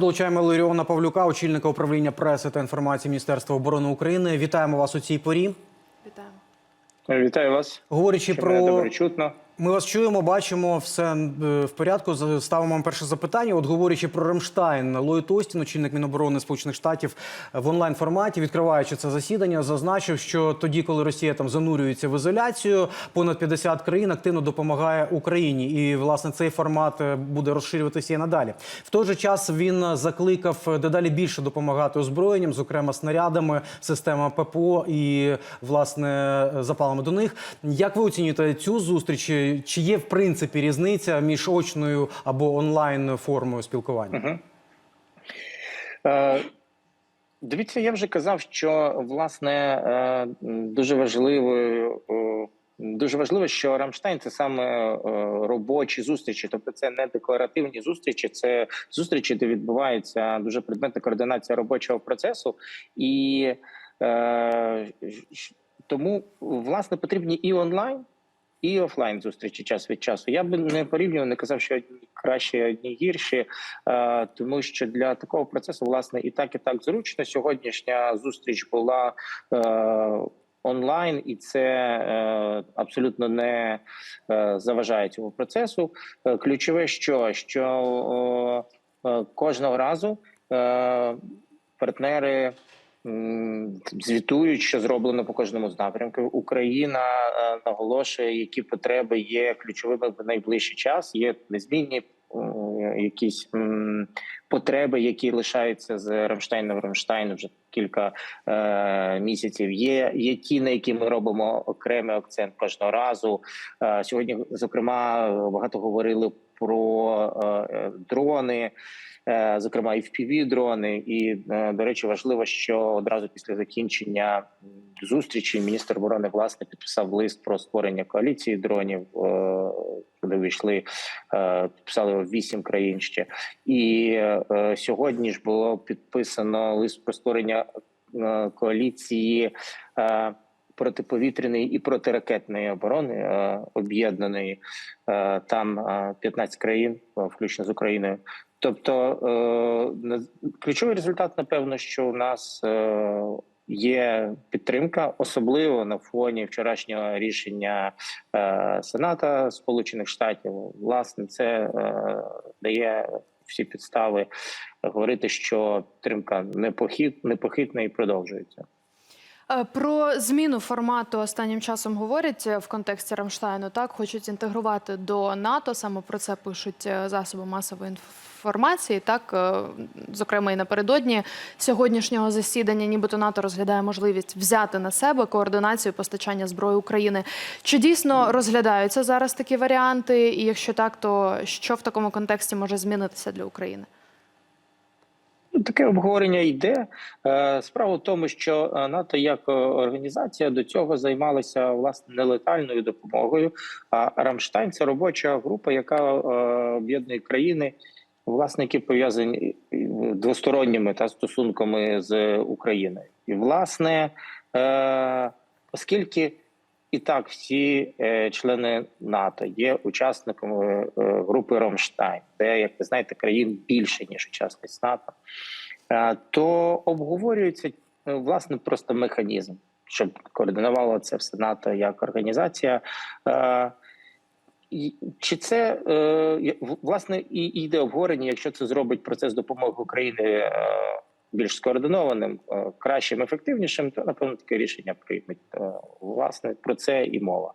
Долучаємо Ларіона Павлюка, очільника управління преси та інформації Міністерства оборони України. Вітаємо вас у цій порі. Вітаємо. Вітаю вас. Говорячи Ще про добре чутно? Ми вас чуємо, бачимо все е, в порядку. Ставимо вам перше запитання. От говорячи про Рамштайн, Ллойд Остін, очільник Міноборони Сполучених Штатів, е, в онлайн форматі, відкриваючи це засідання, зазначив, що тоді, коли Росія там занурюється в ізоляцію, понад 50 країн активно допомагає Україні, і власне цей формат е, буде розширюватися і надалі. В той же час він закликав дедалі більше допомагати озброєнням, зокрема снарядами, системами ППО і власне запалами до них. Як ви оцінюєте цю зустріч? Чи є в принципі різниця між очною або онлайн формою спілкування? Е, Дивіться, я вже казав, що власне е, дуже важливою. е, Дуже важливо, що Рамштайн це саме робочі зустрічі, тобто це не декларативні зустрічі, це зустрічі, де відбувається дуже предметна координація робочого процесу, і тому власне потрібні і онлайн, і офлайн зустрічі час від часу. Я би не порівнював, не казав, що одні кращі, одні гірші, е, тому що для такого процесу, власне, і так, і так зручно. Сьогоднішня зустріч була. Е, Онлайн, і це е, абсолютно не заважає цьому процесу. Ключове, що що кожного разу партнери звітують, що зроблено по кожному з напрямків. Україна е, наголошує, які потреби є ключовими в найближчий час. Є незмінні е, якісь потреби, які лишаються з Рамштайну в Рамштайну вже кілька е, місяців. Є, є ті, на які ми робимо окремий акцент кожного разу. Е, сьогодні, зокрема, багато говорили про е, е, дрони. Е, Зокрема, і fpv дрони, і е, до речі, важливо, що одразу після закінчення зустрічі міністр оборони власне підписав лист про створення коаліції дронів, куди е, підписали його вісім країн ще. І сьогодні ж було підписано лист про створення коаліції протиповітряної і протиракетної оборони е, об'єднаної. Е, там е, 15 країн, е, включно з Україною. Тобто ключовий результат, напевно, що у нас є підтримка, особливо на фоні вчорашнього рішення Сената Сполучених Штатів. Власне, це дає всі підстави говорити, що підтримка непохитна і продовжується. Е, Про зміну формату останнім часом говорять е, в контексті Рамштайну. Так хочуть інтегрувати до НАТО. Саме про це пишуть е, засоби масової інформації. Так, зокрема, і напередодні сьогоднішнього засідання, нібито НАТО розглядає можливість взяти на себе координацію постачання зброї України. Чи дійсно розглядаються зараз такі варіанти? І якщо так, то що в такому контексті може змінитися для України? Ну, Таке обговорення йде. Е, Справа в тому, що е, НАТО як е, організація до цього займалася власне нелетальною допомогою. А Рамштайн це робоча група, яка об'єднує країни, власне, які пов'язані двосторонніми та стосунками з Україною. І власне, оскільки і так всі е, члени НАТО є учасниками е, групи Рамштайн, де, як ви знаєте, країн більше ніж учасниць НАТО, е, то обговорюється е, власне просто механізм, щоб координувало це все НАТО як організація. Е, Чи це е, власне і йде обговорення, якщо це зробить процес допомоги України е, більш скоординованим, е, кращим, ефективнішим, то напевно таке рішення приймуть. Е, Власне про це і мова.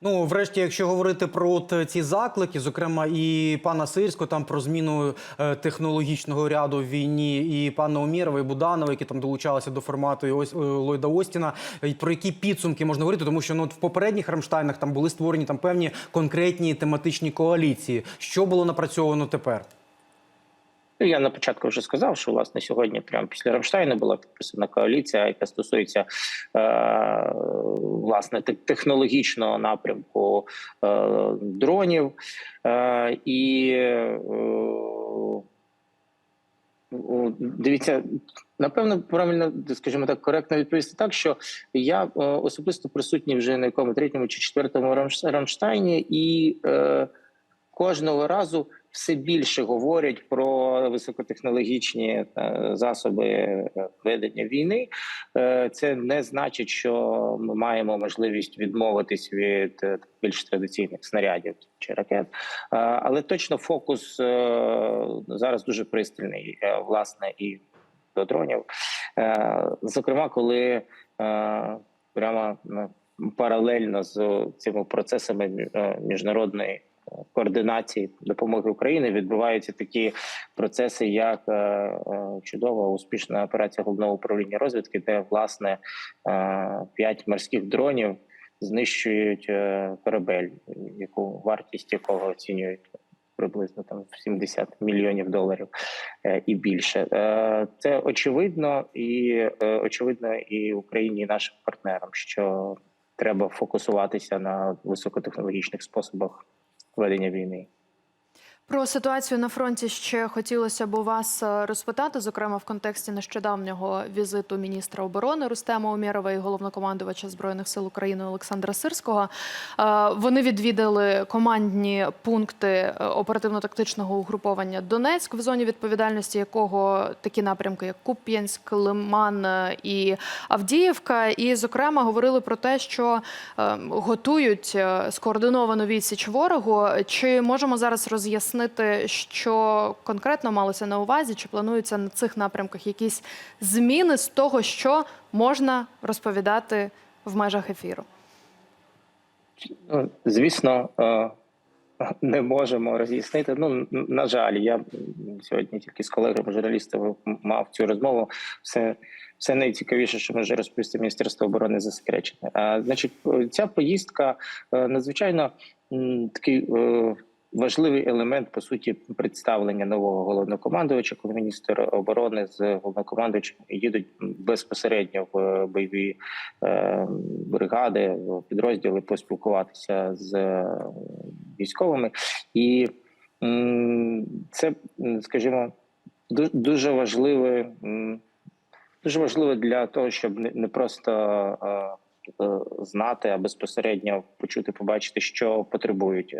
Ну, врешті, якщо говорити про от ці заклики, зокрема і пана Сирського, там про зміну е, технологічного ряду в війні, і пана Умєрова, і Буданова, які там долучалися до формату ось е, Ллойда Остіна, про які підсумки можна говорити, тому що ну в попередніх Рамштайнах там були створені там певні конкретні тематичні коаліції. Що було напрацьовано тепер? Ну, я на початку вже сказав, що власне сьогодні, прямо після Рамштайну, була підписана коаліція, яка стосується е, власне технологічного напрямку е, дронів. Е, і е, дивіться, напевно, правильно, скажімо так, коректно відповісти так, що я е, особисто присутній вже на якому третьому чи четвертому Рамш- Рамштайні, і е, кожного разу все більше говорять про високотехнологічні е, засоби е, ведення війни. Е, Це не значить, що ми маємо можливість відмовитись від більш традиційних снарядів чи ракет. Але точно фокус зараз дуже пристальний, власне, і до дронів. Зокрема, коли прямо ну, паралельно з цими процесами міжнародної координації допомоги Україні відбуваються такі процеси, як е, е, чудова успішна операція головного управління розвідки, де власне е, п'ять морських дронів знищують корабель, яку вартість якого оцінюють приблизно там 70 мільйонів доларів і більше. Це очевидно і очевидно і Україні, і нашим партнерам, що треба фокусуватися на високотехнологічних способах ведення війни. Про ситуацію на фронті ще хотілося б у вас е, розпитати, зокрема в контексті нещодавнього візиту міністра оборони Рустема Умєрова і головнокомандувача збройних сил України Олександра Сирського. Е, Вони відвідали командні пункти е, оперативно-тактичного угруповання Донецьк, в зоні відповідальності якого такі напрямки, як Куп'янськ, Лиман і Авдіївка. І, зокрема, говорили про те, що готують скоординовану відсіч ворогу. Чи можемо зараз роз'яснити, що конкретно малося на увазі? Чи плануються на цих напрямках якісь зміни з того, що можна розповідати в межах ефіру? Ну, звісно, е, не можемо роз'яснити. Ну, на жаль, я сьогодні тільки з колегами журналістами мав цю розмову. Все, все найцікавіше, що може розповісти Міністерство оборони засекречене. А, значить, е, ця поїздка е, надзвичайно такий. Е, Важливий елемент по суті представлення нового головнокомандувача, коли міністр оборони з головнокомандувачем їдуть безпосередньо в бойові е, бригади, в підрозділи поспілкуватися з е, військовими, і це, скажімо, дуже важливе, дуже важливо для того, щоб не, просто е, е, знати, а безпосередньо почути, побачити, що потребують.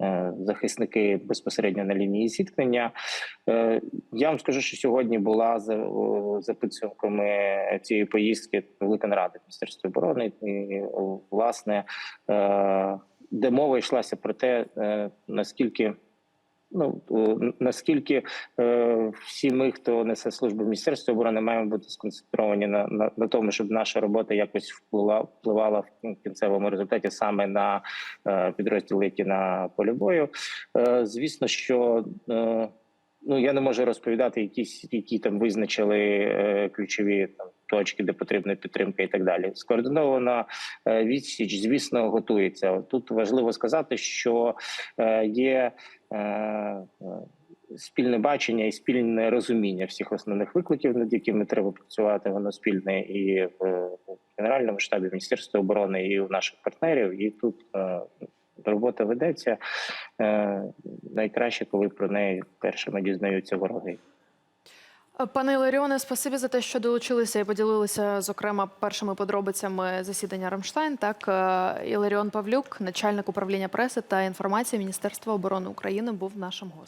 Е, Захисники безпосередньо на лінії зіткнення. Е, Я вам скажу, що сьогодні була за, за підсумками цієї поїздки велика нарада Міністерства оборони. І, власне, е, де мова йшлася про те, наскільки. Ну наскільки е, всі ми, хто несе службу в Міністерстві оборони, маємо бути сконцентровані на, на, на тому, щоб наша робота якось впливала, впливала в кінцевому результаті саме на е, підрозділи, які на полі бою. Е, звісно, що е, ну я не можу розповідати якісь, які там визначили е, ключові там точки, де потрібна підтримка, і так далі. Скоординована е, відсіч, звісно, готується. Тут важливо сказати, що е, є. е, Спільне бачення і спільне розуміння всіх основних викликів, над якими треба працювати. Воно спільне і в генеральному штабі Міністерства оборони, і у наших партнерів. І тут робота ведеться найкраще, коли про неї першими дізнаються вороги. Пане Ларіоне, спасибі за те, що долучилися і поділилися, зокрема, першими подробицями засідання Рамштайн. Так, е, Іларіон Павлюк, начальник управління преси та інформації Міністерства оборони України, був нашим гостем.